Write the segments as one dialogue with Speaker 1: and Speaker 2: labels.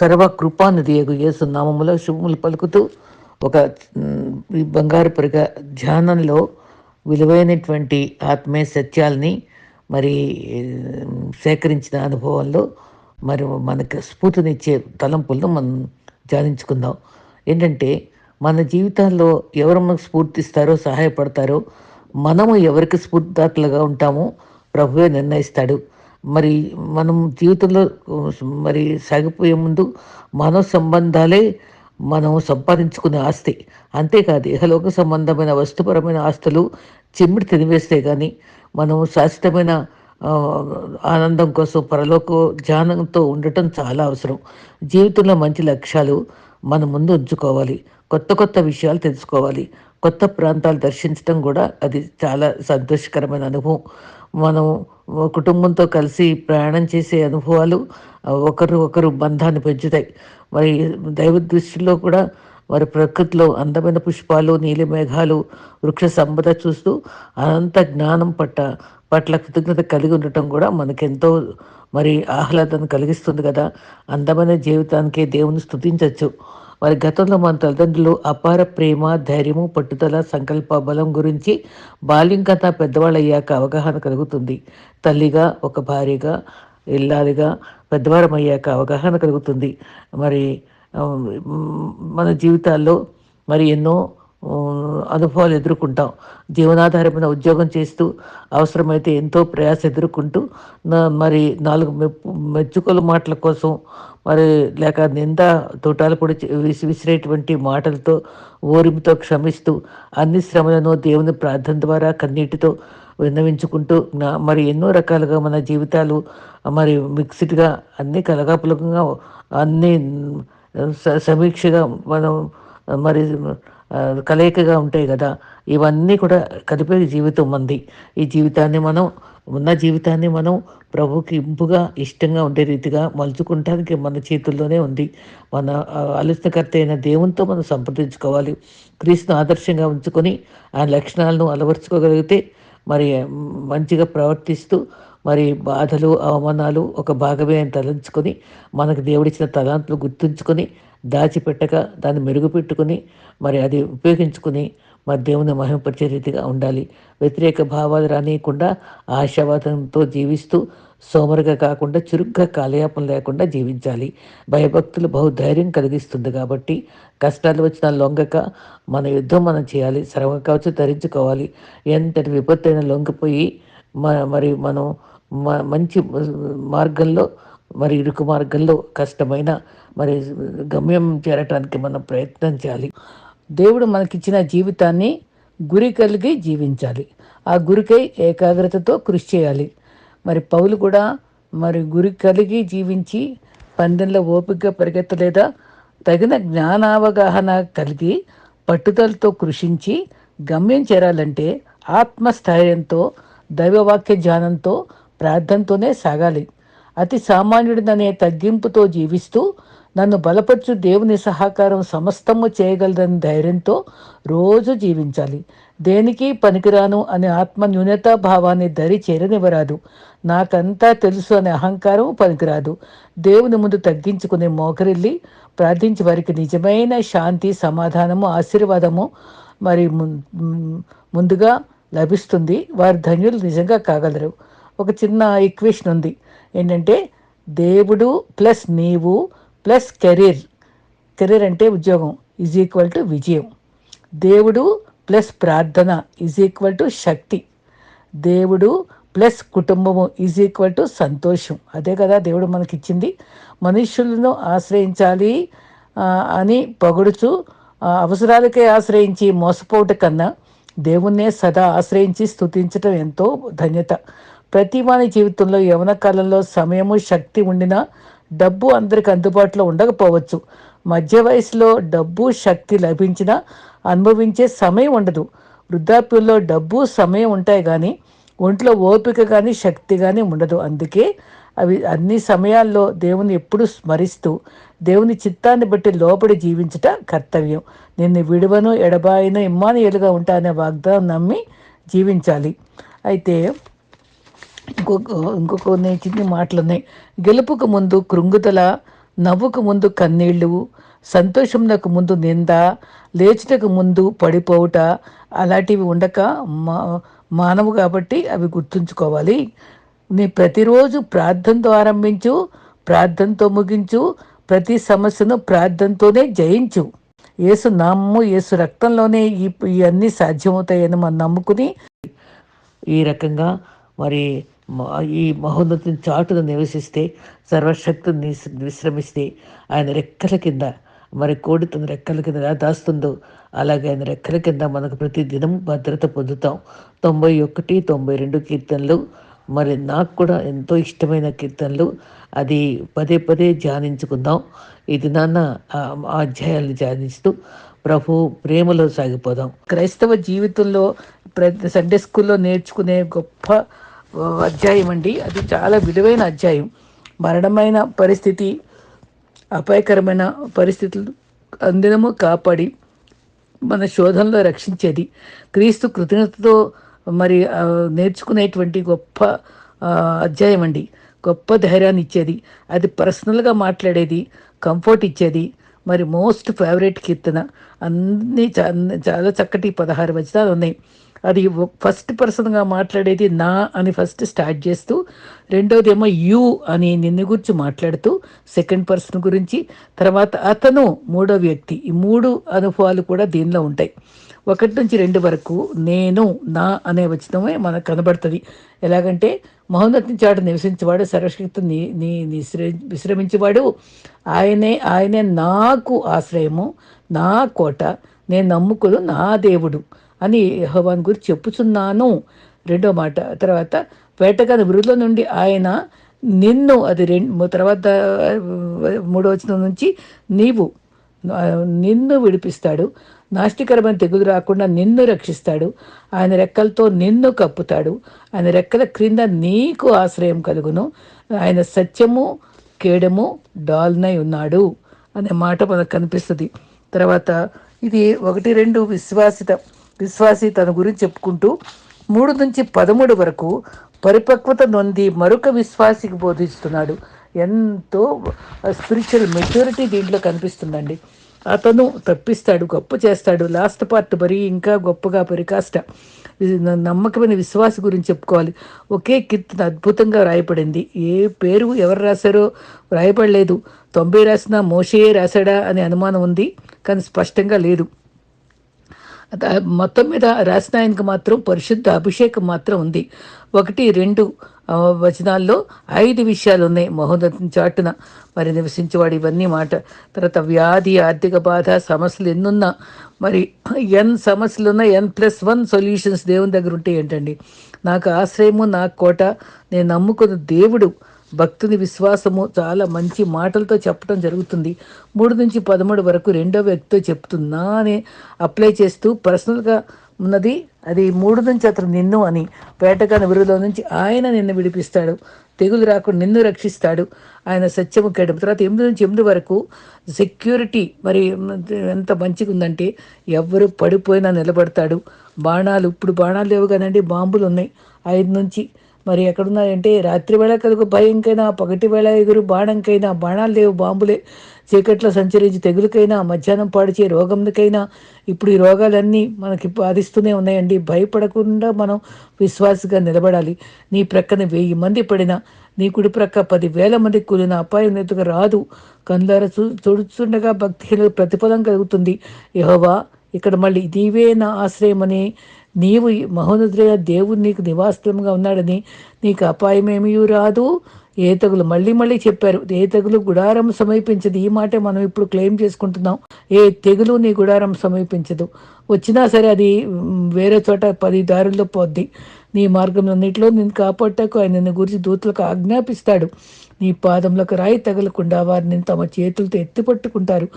Speaker 1: సర్వ కృపానిధి యేసు నామములో శుభములు పలుకుతూ ఒక బంగారు పరిగ ధ్యానంలో విలువైనటువంటి ఆత్మీయ సత్యాల్ని మరి సేకరించిన అనుభవంలో మరి మనకు స్ఫూర్తినిచ్చే తలంపులను మనం ధ్యానించుకుందాం. ఏంటంటే మన జీవితాల్లో ఎవరు మనకు స్ఫూర్తిస్తారో సహాయపడతారో మనము ఎవరికి స్ఫూర్తిదాతలుగా ఉంటామో ప్రభువే నిర్ణయిస్తాడు. మరి మనం జీవితంలో మరి సాగిపోయే ముందు మానవ సంబంధాలే మనం సంపాదించుకునే ఆస్తి. అంతేకాదు ఇహలోక సంబంధమైన వస్తుపరమైన ఆస్తులు చిమ్మిడి తినివేస్తే కానీ మనం శాశ్వతమైన ఆనందం కోసం పరలోక ధ్యానంతో ఉండటం చాలా అవసరం. జీవితంలో మంచి లక్ష్యాలు మన ముందు ఉంచుకోవాలి. కొత్త కొత్త విషయాలు తెలుసుకోవాలి. కొత్త ప్రాంతాలు దర్శించడం కూడా అది చాలా సంతోషకరమైన అనుభవం. మనం కుటుంబంతో కలిసి ప్రయాణం చేసే అనుభవాలు ఒకరు ఒకరు బంధాన్ని పెంచుతాయి. మరి దైవ దృష్టిలో కూడా మరి ప్రకృతిలో అందమైన పుష్పాలు నీలి మేఘాలు వృక్ష సంపద చూస్తూ అనంత జ్ఞానం పట్ట పట్ల కృతజ్ఞత కలిగి ఉండటం కూడా మనకెంతో మరి ఆహ్లాదాన్ని కలిగిస్తుంది కదా. అందమైన జీవితానికి దేవుని స్తుతించవచ్చు మరి గతంలో మన తల్లిదండ్రులు అపార ప్రేమ ధైర్యము పట్టుదల సంకల్ప బలం గురించి బాల్యం కథ పెద్దవాళ్ళు అయ్యాక అవగాహన కలుగుతుంది. తల్లిగా ఒక భార్యగా ఇల్లాలిగా పెద్దవారం అయ్యాక అవగాహన కలుగుతుంది. మరి మన జీవితాల్లో మరి ఎన్నో అనుభవాలు ఎదుర్కొంటాం. జీవనాధారమైన ఉద్యోగం చేస్తూ అవసరమైతే ఎంతో ప్రయాస ఎదుర్కొంటూ మరి నాలుగు మెచ్చుకోలు మాటల కోసం మరి లేక నింద తోటాలు పొడి విసి విసిరేటువంటి మాటలతో ఓరిమితో క్షమిస్తూ అన్ని శ్రమలను దేవుని ప్రార్థన ద్వారా కన్నీటితో విన్నవించుకుంటూ మరి ఎన్నో రకాలుగా మన జీవితాలు మరి మిక్స్డ్గా అన్ని కలగాపులకంగా అన్ని సమీక్షగా మనం మరి కలయికగా ఉంటాయి కదా ఇవన్నీ కూడా కలిపే జీవితం మంది. ఈ జీవితాన్ని మనం ఉన్న జీవితాన్ని మనం ప్రభుకి ఇంపుగా ఇష్టంగా ఉండే రీతిగా మలుచుకుంటానికి మన చేతుల్లోనే ఉంది. మన ఆలోచనకర్త అయిన దేవునితో మనం సంప్రదించుకోవాలి. క్రీస్తును ఆదర్శంగా ఉంచుకొని ఆయన లక్షణాలను అలవర్చుకోగలిగితే మరి మంచిగా ప్రవర్తిస్తూ మరి బాధలు అవమానాలు ఒక భాగమే అని తలంచుకొని మనకు దేవుడిచ్చిన తలాంతులు గుర్తుంచుకొని దాచిపెట్టక దాన్ని మెరుగుపెట్టుకుని మరి అది ఉపయోగించుకుని మరి దేవుని మహిమపరిచే రీతిగా ఉండాలి. వ్యతిరేక భావాలు రానియకుండా ఆశావాదంతో జీవిస్తూ సోమరుగా కాకుండా చురుగ్గా కాలయాపం లేకుండా జీవించాలి. భయభక్తులు బహుధైర్యం కలిగిస్తుంది కాబట్టి కష్టాలు వచ్చినా లొంగక మన యుద్ధం మనం చేయాలి. శ్రమ కావచ్చు ధరించుకోవాలి. ఎంతటి విపత్తు అయినా లొంగిపోయి మ- మరి మనం మ- మంచి మార్గంలో మరి ఇరుకు మార్గంలో కష్టమైన మరి గమ్యం చేరటానికి మనం ప్రయత్నం చేయాలి. దేవుడు మనకిచ్చిన జీవితాన్ని గురి కలిగి జీవించాలి. ఆ గురికై ఏకాగ్రతతో కృషి చేయాలి. మరి పౌలు కూడా మరి గురి కలిగి జీవించి పందెంలో ఓపికగా పరిగెత్తలేదా? తగిన జ్ఞానావగాహన కలిగి పట్టుదలతో కృషించి గమ్యం చేరాలంటే ఆత్మస్థైర్యంతో దైవవాక్య ధ్యానంతో ప్రార్థనతోనే సాగాలి. అతి సామాన్యుడిననే తగ్గింపుతో జీవిస్తూ నన్ను బలపరచు దేవుని సహకారం సమస్తము చేయగలదని ధైర్యంతో రోజు జీవించాలి. దేనికి పనికిరాను అనే ఆత్మ న్యూనతా భావాన్ని దరి చేరనివ్వరాదు. నాకంతా తెలుసు అనే అహంకారం పనికిరాదు. దేవుని ముందు తగ్గించుకునే మోకరిల్లి ప్రార్థించి వారికి నిజమైన శాంతి సమాధానము ఆశీర్వాదము మరి ముం- ముందుగా లభిస్తుంది. వారి ధన్యులు నిజంగా కాగలరు. ఒక చిన్న ఈక్వేషన్ ఉంది. ఏంటంటే దేవుడు ప్లస్ నీవు ప్లస్ కెరీర్ కెరీర్ అంటే ఉద్యోగం. ఈజ్ ఈక్వల్ టు విజయం. దేవుడు ప్లస్ ప్రార్థన. ఈజ్ ఈక్వల్ టు శక్తి. దేవుడు ప్లస్ కుటుంబము. ఈజ్ ఈక్వల్ టు సంతోషం. అదే కదా దేవుడు మనకిచ్చింది. మనుషులను ఆశ్రయించాలి అని పొగడుచు అవసరాలకే ఆశ్రయించి మోసపోవట కన్నా దేవుణ్ణే సదా ఆశ్రయించి స్థుతించటం ఎంతో ధన్యత. ప్రతివాని జీవితంలో యవన కాలంలో సమయము శక్తి ఉండినా డబ్బు అందరికి అందుబాటులో ఉండకపోవచ్చు. మధ్య వయసులో డబ్బు శక్తి లభించినా అనుభవించే సమయం ఉండదు. వృద్ధాప్యంలో డబ్బు సమయం ఉంటాయి కానీ ఒంట్లో ఓపిక కానీ శక్తి కానీ ఉండదు. అందుకే అవి అన్ని సమయాల్లో దేవుని ఎప్పుడు స్మరిస్తూ దేవుని చిత్తాన్ని బట్టి లోపడి జీవించట కర్తవ్యం. నిన్ను విడువను ఎడబాయను ఇమ్మానుయేలుగా ఉంటా అనే వాగ్దానం నమ్మి జీవించాలి. అయితే ఇంకొక ఇంకొక కొన్ని చిన్ని మాటలు ఉన్నాయి గెలుపుకు ముందు కృంగుదల నవ్వుకు ముందు కన్నీళ్ళు సంతోషంకు ముందు నింద లేచుటకు ముందు పడిపోవుట అలాంటివి ఉండక మా మానవు కాబట్టి అవి గుర్తుంచుకోవాలి. నీ ప్రతిరోజు ప్రార్థనతో ఆరంభించు ప్రార్థనతో ముగించు ప్రతి సమస్యను ప్రార్థనతోనే జయించు. యేసు నామ్ము యేసు రక్తంలోనే ఈ ఇవన్నీ సాధ్యమవుతాయని మనం నమ్ముకుని ఈ రకంగా మరి ఈ మహోన్నతిని చాటును నివసిస్తే సర్వశక్తిని విశ్రమిస్తే ఆయన రెక్కల కింద మరి కోడి తన రెక్కల కింద ఎలా దాస్తుందో అలాగే ఆయన రెక్కల కింద మనకు ప్రతి దినం భద్రత పొందుతాం. తొంభై ఒకటి తొంభై రెండు కీర్తనలు మరి నాకు కూడా ఎంతో ఇష్టమైన కీర్తనలు అది పదే పదే ధ్యానించుకుందాం. ఇది నాన్న ఆ అధ్యాయాలను ధ్యానిస్తూ ప్రభు ప్రేమలో సాగిపోదాం. క్రైస్తవ జీవితంలో ప్రతి సండే స్కూల్లో నేర్చుకునే గొప్ప అధ్యాయం అండి. అది చాలా విలువైన అధ్యాయం. మరణమైన పరిస్థితి అపాయకరమైన పరిస్థితులు అందినము కాపాడి మన శోధనలో రక్షించేది. క్రీస్తు కృతజ్ఞతతో మరి నేర్చుకునేటువంటి గొప్ప అధ్యాయం అండి. గొప్ప ధైర్యాన్ని ఇచ్చేది. అది పర్సనల్గా మాట్లాడేది కంఫర్ట్ ఇచ్చేది. మరి మోస్ట్ ఫేవరెట్ కీర్తన. అన్నీ చాలా చక్కటి పదహారు వచనాలు ఉన్నాయి అది ఫస్ట్ పర్సన్గా మాట్లాడేది నా అని ఫస్ట్ స్టార్ట్ చేస్తూ రెండోది ఏమో యూ అని నిన్ను గురించి మాట్లాడుతూ సెకండ్ పర్సన్ గురించి. తర్వాత అతను మూడో వ్యక్తి. ఈ మూడు అనుభవాలు కూడా దీనిలో ఉంటాయి. ఒకటి నుంచి రెండు వరకు నేను నా అనే వచనమే మనకు కనబడుతుంది. ఎలాగంటే మహోన్నతి చాటు నివసించేవాడు సర్వశక్తి నీ నీ విశ్రమించేవాడు. ఆయనే ఆయనే నాకు ఆశ్రయము నా కోట. నేను నమ్ముకులు నా దేవుడు. అని యహోవాన్ గురించి చెప్పుచున్నాను. రెండో మాట తర్వాత వేటగాని వృద్ధుల నుండి ఆయన నిన్ను అది రెండు తర్వాత మూడో వచనం నుంచి నీవు నిన్ను విడిపిస్తాడు. నాస్తికరమైన తెగులు రాకుండా నిన్ను రక్షిస్తాడు. ఆయన రెక్కలతో నిన్ను కప్పుతాడు. ఆయన రెక్కల క్రింద నీకు ఆశ్రయం కలుగును. ఆయన సత్యము కేడము డాల్నై ఉన్నాడు అనే మాట మనకు కనిపిస్తుంది. తర్వాత ఇది ఒకటి రెండు విశ్వాసిత విశ్వాసి తన గురించి చెప్పుకుంటూ మూడు నుంచి పదమూడు వరకు పరిపక్వత నొంది మరొక విశ్వాసికి బోధిస్తున్నాడు. ఎంతో స్పిరిచువల్ మెచ్యూరిటీ దీంట్లో కనిపిస్తుందండి. అతను తప్పిస్తాడు గొప్ప చేస్తాడు. లాస్ట్ పార్ట్ మరి ఇంకా గొప్పగా పరికాష్ట నమ్మకమైన విశ్వాస గురించి చెప్పుకోవాలి. ఒకే కీర్తన అద్భుతంగా రాయపడింది ఏ పేరు ఎవరు రాశారో రాయపడలేదు తొంభై రాసిన మోషయే రాశాడా అనే అనుమానం ఉంది కానీ స్పష్టంగా లేదు. మొత్తం మీద రాసిన ఆయనకు మాత్రం పరిశుద్ధ అభిషేకం మాత్రం ఉంది. ఒకటి రెండు వచనాల్లో ఐదు విషయాలు ఉన్నాయి మహోన్నతిని చాటున. మరి నివసించేవాడు ఇవన్నీ మాట. తర్వాత వ్యాధి ఆర్థిక బాధ సమస్యలు ఎన్నున్నా మరి ఎన్ సమస్యలు ఉన్నా ఎన్ ప్లస్ వన్ సొల్యూషన్స్ దేవుని దగ్గర ఉంటే ఏంటండి? నాకు ఆశ్రయము నా కోట నేను నమ్ముకున్న దేవుడు భక్తుని విశ్వాసము చాలా మంచి మాటలతో చెప్పడం జరుగుతుంది. మూడు నుంచి పదమూడు వరకు రెండో వ్యక్తితో చెప్తున్నా అని అప్లై చేస్తూ పర్సనల్గా ఉన్నది. అది మూడు నుంచి అతను నిన్ను అని వేటగాని విరులో నుంచి ఆయన నిన్ను విడిపిస్తాడు. తెగులు రాకుండా నిన్ను రక్షిస్తాడు. ఆయన సత్యము కేడం తర్వాత ఎనిమిది నుంచి ఎనిమిది వరకు సెక్యూరిటీ మరి ఎంత మంచిగా ఉందంటే ఎవరు పడిపోయినా నిలబడతాడు. బాణాలు ఇప్పుడు బాణాలు లేవు కదండి బాంబులు ఉన్నాయి. ఐదు నుంచి మరి ఎక్కడున్నాయంటే రాత్రి వేళ కలుగు భయంకైనా పగటి వేళ ఎగురు బాణంకైనా బాణాలు లేవు బాంబులే చీకట్లో సంచరించి తెగులకైనా మధ్యాహ్నం పాడిచే రోగంకైనా ఇప్పుడు ఈ రోగాలన్నీ మనకి బాధిస్తూనే ఉన్నాయండి. భయపడకుండా మనం విశ్వాసగా నిలబడాలి. నీ ప్రక్కన వెయ్యి మంది పడినా నీ కుడి ప్రక్క పదివేల మంది కూలిన అపాయం ఎదుగా రాదు. కందార చూడుచుండగా భక్తిలో ప్రతిఫలం కలుగుతుంది. యహోవా ఇక్కడ మళ్ళీ నీవే నా ఆశ్రయమని నీవు మహోన్నతుడైన దేవుడు నీకు నివాసంగా ఉన్నాడని నీకు అపాయమేమీ రాదు. ఏ మళ్ళీ మళ్ళీ చెప్పారు. ఏ తెగులు గుడారం సమీపించదు. ఈ మాటే మనం ఇప్పుడు క్లెయిమ్ చేసుకుంటున్నాం. ఏ తెగులు నీ గుడారం సమీపించదు. వచ్చినా సరే అది వేరే చోట పది దారుల్లో పోద్ది. నీ మార్గంలోన్నింటిలో నేను కాపాడటకు ఆయన నిన్ను గురించి దూతలకు ఆజ్ఞాపిస్తాడు. నీ పాదములకు రాయి తగలకుండా వారిని తమ చేతులతో ఎత్తిపట్టుకుంటారు.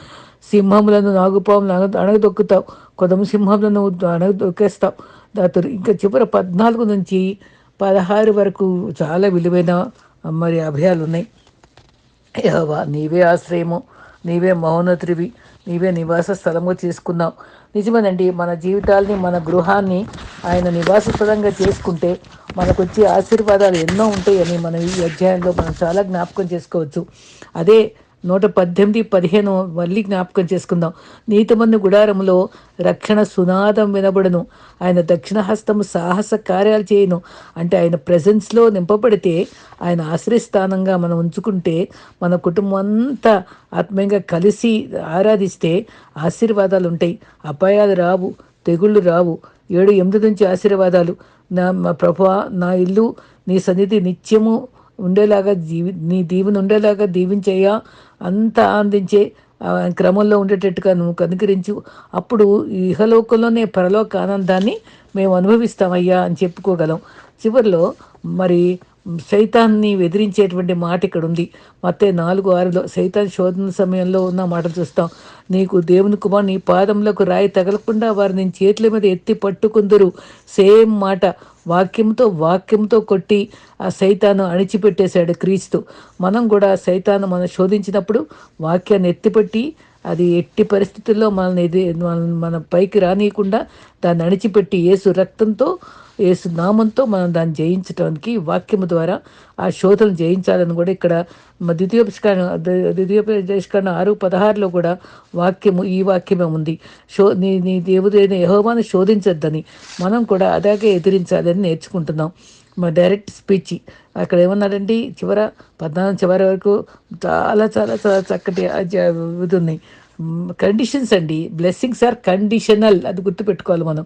Speaker 1: సింహములను నాగుపాములను అణగదొక్కుతావు. కొదము సింహములను అణగదొక్కేస్తావు. దాతరు ఇంకా చివరి పద్నాలుగు నుంచి పదహారు వరకు చాలా విలువైన మరి అభయాలు ఉన్నాయి. నీవే ఆశ్రయము నీవే మౌనత్రివి నీవే నివాస స్థలము చేసుకున్నావు. నిజమేనండి మన జీవితాల్ని మన గృహాన్ని ఆయన నివాసప్రదంగా చేసుకుంటే మనకు వచ్చే ఆశీర్వాదాలు ఎన్నో ఉంటాయని మనం ఈ అధ్యాయంలో మనం చాలా జ్ఞాపకం చేసుకోవచ్చు. అదే నూట పద్దెనిమిది పదిహేను మళ్ళీ జ్ఞాపకం చేసుకుందాం. నీతిమందు గుడారములో రక్షణ సునాదం వినబడును. ఆయన దక్షిణ హస్తము సాహస కార్యాలు చేయను. అంటే ఆయన ప్రజెన్స్లో నింపబడితే ఆయన ఆశ్రయస్థానంగా మనం ఉంచుకుంటే మన కుటుంబం అంతా ఆత్మీయంగా కలిసి ఆరాధిస్తే ఆశీర్వాదాలు ఉంటాయి అపాయాలు రావు తెగుళ్ళు రావు. ఏడు ఎనిమిది నుంచి ఆశీర్వాదాలు. నా మా ప్రభా నా ఇల్లు నీ సన్నిధి నిత్యము ఉండేలాగా జీవి నీ దీవెన ఉండేలాగా దీవించయ్యా అంత అందించే క్రమంలో ఉండేటట్టుగా నువ్వు కనుకరించు. అప్పుడు ఇహలోకంలోనే పరలోక ఆనందాన్ని మేము అనుభవిస్తామయ్యా అని చెప్పుకోగలం. చివరిలో మరి సైతాన్ని ఎదిరించేటువంటి మాట ఇక్కడ ఉంది మత్తే నాలుగు ఆరులో సైతాన్ శోధన సమయంలో ఉన్న మాట చూస్తాం. నీకు దేవుని కుమార్ నీ పాదంలోకి రాయి తగలకుండా వారు నేను చేతుల మీద ఎత్తి పట్టుకుందరు. సేమ్ మాట. వాక్యంతో వాక్యంతో కొట్టి ఆ సైతాను అణిచిపెట్టేశాడు క్రీస్తు. మనం కూడా సైతాను మనం శోధించినప్పుడు వాక్యాన్ని ఎత్తిపెట్టి అది ఎట్టి పరిస్థితుల్లో మనల్ని ఇది మన పైకి రానియకుండా దాన్ని అణిచిపెట్టి ఏసు రక్తంతో ఏసు నామంతో మనం దాన్ని జయించడానికి వాక్యము ద్వారా ఆ శోధను జయించాలని కూడా ఇక్కడ ద్వితీయోపస్కరణ ద్వితీయోపదేశకరణ ఆరు పదహారులో కూడా వాక్యము ఈ వాక్యమే ఉంది. శో నీ నీ దేవుడైన యహోవాను శోధించొద్దని మనం కూడా అలాగే ఎదిరించాలని నేర్చుకుంటున్నాం. మా డైరెక్ట్ స్పీచ్. అక్కడ ఏమన్నాడండి? చివర పద్నాలుగు చివరి వరకు చాలా చాలా చాలా చక్కటి ఇది ఉన్నాయి కండిషన్స్ అండి. బ్లెస్సింగ్స్ ఆర్ కండిషనల్ అది గుర్తుపెట్టుకోవాలి మనం.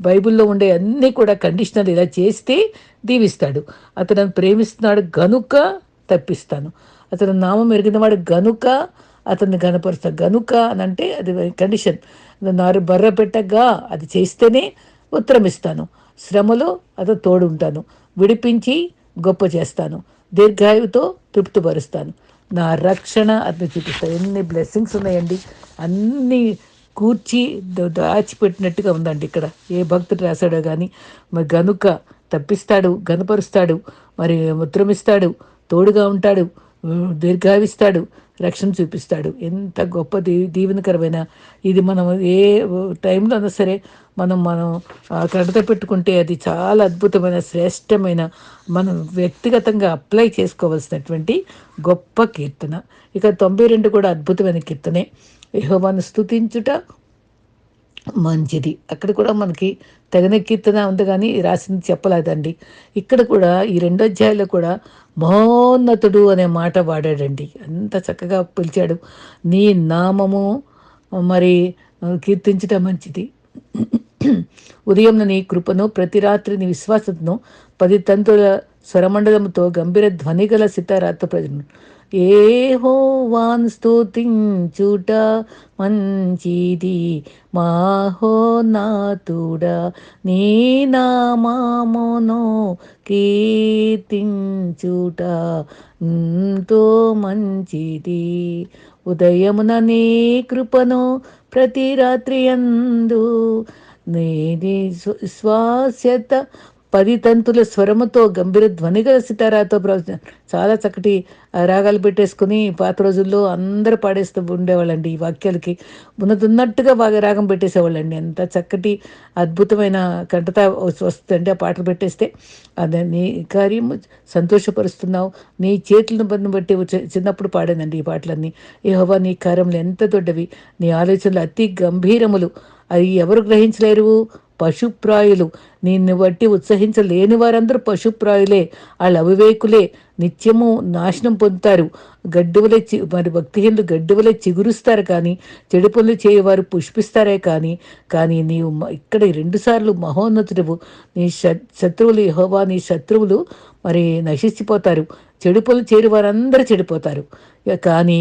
Speaker 1: బైబిల్లో ఉండే అన్నీ కూడా కండిషనల్ ఇలా చేస్తే దీవిస్తాడు. అతను ప్రేమిస్తున్నాడు గనుక తప్పిస్తాను. అతను నామం ఎరిగినవాడు గనుక అతన్ని గనపరుస్తా గనుక అని అంటే అది కండిషన్ నారు బర్ర పెట్టగా అది చేస్తేనే ఉత్తరం ఇస్తాను. శ్రమలో అతను తోడు ఉంటాను విడిపించి గొప్ప చేస్తాను. దీర్ఘాయువుతో తృప్తిపరుస్తాను. నా రక్షణ అతను చూపిస్తాడు ఎన్ని బ్లెస్సింగ్స్ ఉన్నాయండి. అన్నీ కూర్చి దాచిపెట్టినట్టుగా ఉందండి ఇక్కడ. ఏ భక్తుడు రాశాడో కానీ మరి గనుక తప్పిస్తాడు గనపరుస్తాడు మరి ముద్రమిస్తాడు తోడుగా ఉంటాడు దీర్ఘావిస్తాడు రక్షణ చూపిస్తాడు. ఎంత గొప్ప దీ దీవెనకరమైన ఇది మనం ఏ టైంలో అయినా సరే మనం మనం కడత పెట్టుకుంటే అది చాలా అద్భుతమైన శ్రేష్టమైన మనం వ్యక్తిగతంగా అప్లై చేసుకోవాల్సినటువంటి గొప్ప కీర్తన. ఇక తొంభై రెండు కూడా అద్భుతమైన కీర్తనే. యహోవాను స్థుతించుట మంచిది. అక్కడ కూడా మనకి తగిన కీర్తన ఉంది కానీ రాసింది చెప్పలేదండి. ఇక్కడ కూడా ఈ రెండో అధ్యాయంలో కూడా మహోన్నతుడు అనే మాట వాడాడండి. అంత చక్కగా పిలిచాడు. నీ నామము మరి కీర్తించటం మంచిది. ఉదయం నీ కృపను ప్రతి రాత్రి నీ విశ్వాసతను పది తంతుల స్వరమండలంతో గంభీర ధ్వనిగల సితారాతో ప్రజలు ఏహోవాన్ స్తుతించుట మంచిది మాహోనాతుడ నీ నామామోనో కీర్తించుట ఎంతో మంచిది. ఉదయమున నీ కృపను ప్రతి రాత్రి అందు నీ శ్వాస్యత పది తంతుల స్వరముతో గంభీర ధ్వనిగల సితారాతో చాలా చక్కటి రాగాలు పెట్టేసుకుని పాత రోజుల్లో అందరూ పాడేస్తూ ఉండేవాళ్ళండి ఈ వాక్యాలకి. ఉన్నట్టుగా బాగా రాగం పెట్టేసేవాళ్ళండి. ఎంత చక్కటి అద్భుతమైన కంటత వస్తుందండి ఆ పాటలు పెట్టేస్తే అదే నీ కార్యం సంతోషపరుస్తున్నావు. నీ చేతులను బంధం బట్టి చిన్నప్పుడు పాడానండి ఈ పాటలన్నీ. ఏ హోవా నీ కార్యములు ఎంత దొడ్డవి. నీ ఆలోచనలు అతి గంభీరములు. అవి ఎవరు గ్రహించలేరు? పశుప్రాయులు. నిన్ను బట్టి ఉత్సహించలేని వారందరూ పశుప్రాయులే. వాళ్ళ అవివేకులే. నిత్యము నాశనం పొందుతారు. గడ్డువలే చి మరి భక్తిహీనులు గడ్డువలే చిగురుస్తారు కానీ చెడు పనులు చేయవారు పుష్పిస్తారే కానీ కానీ నీవు ఇక్కడ రెండుసార్లు మహోన్నతుడు నీ శత్రువులు యహోవా నీ శత్రువులు మరి నశించిపోతారు. చెడు పనులు చేరు వారందరూ చెడిపోతారు. కానీ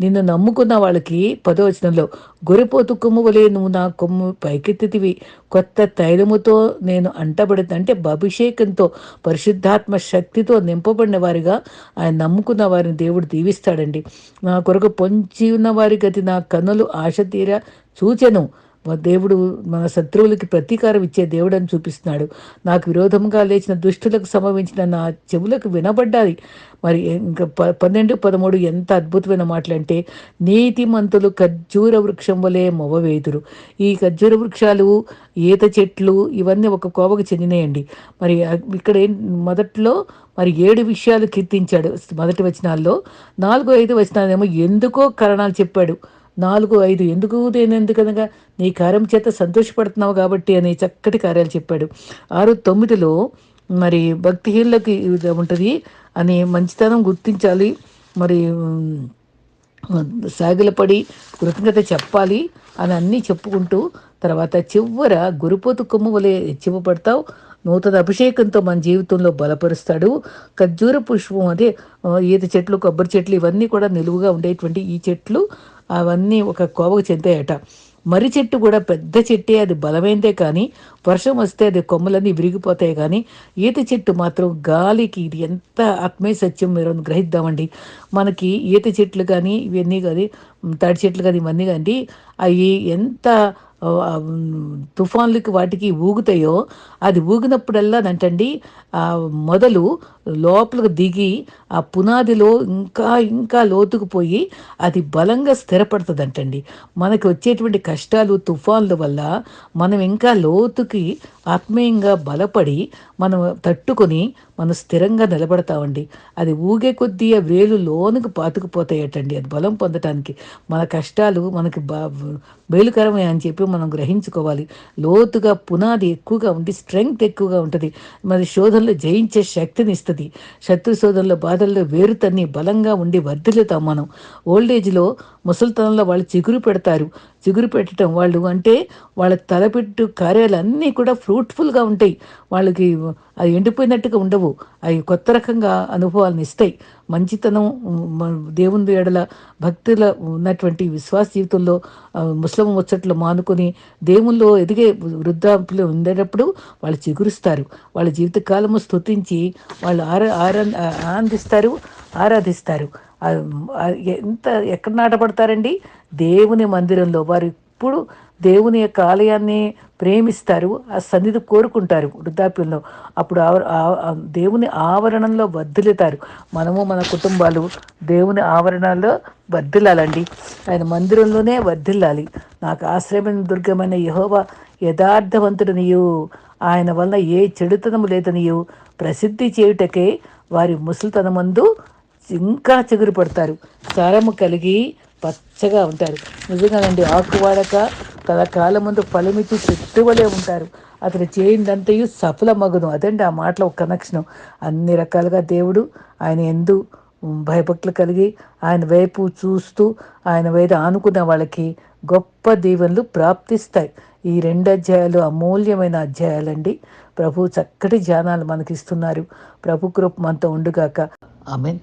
Speaker 1: నిన్ను నమ్ముకున్న వాళ్ళకి పదవచనంలో గొరిపోతు కొమ్ము వలె నువ్వు నా కొమ్ము పైకెత్తితివి. కొత్త తైలముతో నేను అంటబడింది అంటే అభిషేకంతో పరిశుద్ధాత్మ శక్తితో నింపబడిన వారిగా ఆయన నమ్ముకున్న వారిని దేవుడు దీవిస్తాడండి. నా కొరకు పొంచి ఉన్న వారి గతి నా కన్నులు ఆశ తీర చూచెను. దేవుడు మన శత్రువులకి ప్రతీకారం ఇచ్చే దేవుడు అని చూపిస్తున్నాడు. నాకు విరోధంగా లేచిన దుష్టులకు సంభవించిన నా చెవులకు వినబడ్డాది. మరి ఇంకా ప పన్నెండు పదమూడు ఎంత అద్భుతమైన మాటలు అంటే నీతిమంతులు ఖర్జూర వృక్షం వలె మొవ్వవేదురు ఈ ఖర్జూర వృక్షాలు ఈత చెట్లు ఇవన్నీ ఒక కోవకు చెందినాయండి. మరి ఇక్కడ మొదట్లో మరి ఏడు విషయాలు కీర్తించాడు. మొదటి వచనాల్లో నాలుగో ఐదు వచనాలేమో ఎందుకో కారణాలు చెప్పాడు. నాలుగు ఐదు ఎందుకు దేనెందుకనగా నీ కార్యం చేత సంతోషపడుతున్నావు కాబట్టి అని చక్కటి కార్యాలు చెప్పాడు. ఆరు తొమ్మిదిలో మరి భక్తిహీనులకి ఉంటుంది అని మంచితనం గుర్తించాలి. మరి సాగిలపడి కృతజ్ఞత చెప్పాలి అని అన్నీ చెప్పుకుంటూ తర్వాత చివర గురుపోతు కొమ్ము వలె హెచ్చిపడతావు నూతన అభిషేకంతో మన జీవితంలో బలపరుస్తాడు. ఖర్జూర పుష్పం అదే ఈత చెట్లు కొబ్బరి చెట్లు ఇవన్నీ కూడా నిలువుగా ఉండేటువంటి ఈ చెట్లు. అవన్నీ ఒక కోవకు చెందాయట. మర్రి చెట్టు కూడా పెద్ద చెట్టే అది బలమైందే కానీ వర్షం వస్తే అది కొమ్మలన్నీ విరిగిపోతాయి కానీ ఈత చెట్టు మాత్రం గాలికి ఇది ఎంత ఆత్మీయ సత్యం మీరు గ్రహిద్దామండి. మనకి ఈత చెట్లు కానీ ఇవన్నీ కానీ తాడి చెట్లు కానీ ఇవన్నీ కానీ అవి ఎంత తుఫాన్లకి వాటికి ఊగుతాయో అది ఊగినప్పుడల్లా అంటండి మొదలు లోపలికి దిగి ఆ పునాదిలో ఇంకా ఇంకా లోతుకు పోయి అది బలంగా స్థిరపడుతుందంటండి. మనకి వచ్చేటువంటి కష్టాలు తుఫాన్ల వల్ల మనం ఇంకా లోతుకి ఆత్మీయంగా బలపడి మనం తట్టుకొని మనం స్థిరంగా నిలబడతామండి. అది ఊగే కొద్దీ ఆ వేలు లోనికి పాతుకుపోతాయటండి. అది బలం పొందటానికి మన కష్టాలు మనకి బా మేలుకరమే అని చెప్పి మనం గ్రహించుకోవాలి. లోతుగా పునాది ఎక్కువగా ఉండి స్ట్రెంగ్త్ ఎక్కువగా ఉంటుంది. మరి శోధనలు జయించే శక్తిని ఇస్తుంది. శత్రు శోధనలో బాధల్లో వేరుతన్ని బలంగా ఉండి వర్ధిల్లుతాం మనం. ఓల్డేజ్లో ముసలితనంలో వాళ్ళు చిగురు పెడతారు. చిగురు పెట్టడం వాళ్ళు. అంటే వాళ్ళ తలపెట్టు కార్యాలన్నీ కూడా ఫ్రూట్ఫుల్గా ఉంటాయి. వాళ్ళకి అవి ఎండిపోయినట్టుగా ఉండవు. అవి కొత్త రకంగా అనుభవాలను ఇస్తాయి. మంచితనం దేవుని ఎడల భక్తుల ఉన్నటువంటి విశ్వాస జీవితంలో ముస్లిం ముచ్చట్లు మానుకొని దేవుల్లో ఎదిగే వృద్ధాపులు ఉండేటప్పుడు వాళ్ళు చిగురుస్తారు. వాళ్ళ జీవితకాలము స్తుతించి వాళ్ళు ఆరా ఆనందిస్తారు ఆరాధిస్తారు. ఎంత ఎక్కడ నాటపడతారండి దేవుని మందిరంలో. వారు ఇప్పుడు దేవుని యొక్క ఆలయాన్ని ప్రేమిస్తారు ఆ సన్నిధి కోరుకుంటారు వృద్ధాప్యంలో. అప్పుడు దేవుని ఆవరణంలో వర్ధిల్లుతారు. మనము మన కుటుంబాలు దేవుని ఆవరణలో వర్ధిల్లాలండి. ఆయన మందిరంలోనే వర్ధిల్లాలి. నాకు ఆశ్రయం దుర్గమైన యహోవ యథార్థవంతుడు ఆయన వలన ఏ చెడుతనము లేదనియు. ప్రసిద్ధి చేయుటకే వారి ముసలితనమందు ఇంకా చిగురు పడతారు. సారము కలిగి పచ్చగా ఉంటారు. నిజంగానండి ఆకు వాడక కాలం ముందు ఫలమిచ్చి చెట్టు వలె ఉంటారు. అతను చేయిందంతయు సఫలమగును అదండి ఆ మాటలో ఒక కనెక్షన్. అన్ని రకాలుగా దేవుడు ఆయన ఎందు భయభక్తులు కలిగి ఆయన వైపు చూస్తూ ఆయన వైపు ఆనుకున్న వాళ్ళకి గొప్ప దీవెనలు ప్రాప్తిస్తాయి. ఈ రెండు అధ్యాయాలు అమూల్యమైన అధ్యాయాలండి. ప్రభు చక్కటి ధ్యానాలు మనకిస్తున్నారు. ప్రభు కృప మనతో ఉండుగాక. ఆమెన్.